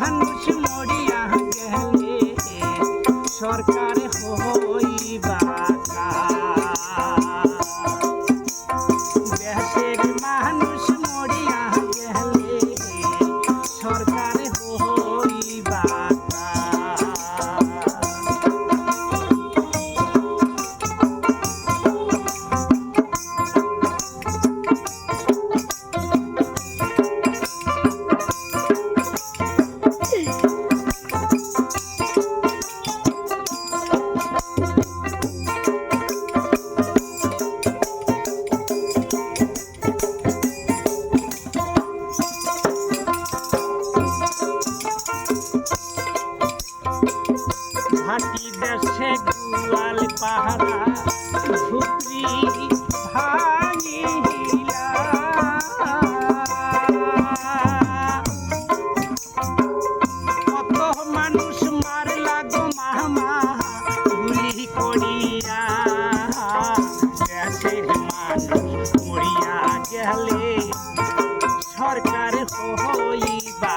看 গেলে সরকার হইবা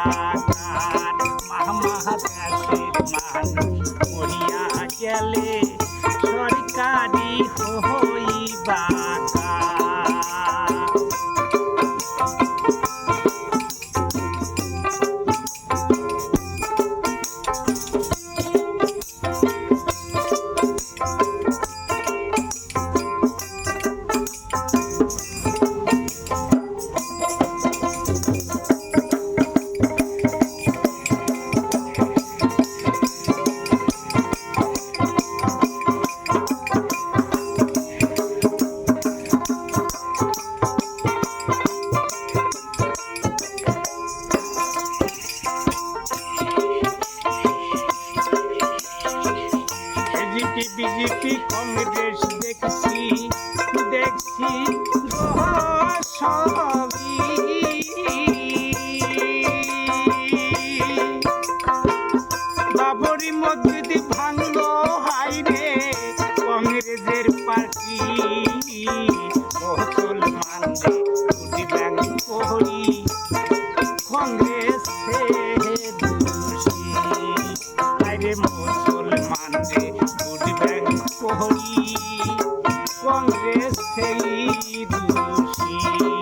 মামা দেশের মানুষ মরিয়া গেলে এজিপি বিজেপি কংগ্রেস দেখছি দেখছি বাবরি মসজিদ ভাঙলো হাইরে কংগ্রেসের সেই দোষী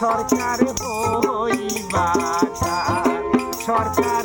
সরকার হইবা সরকার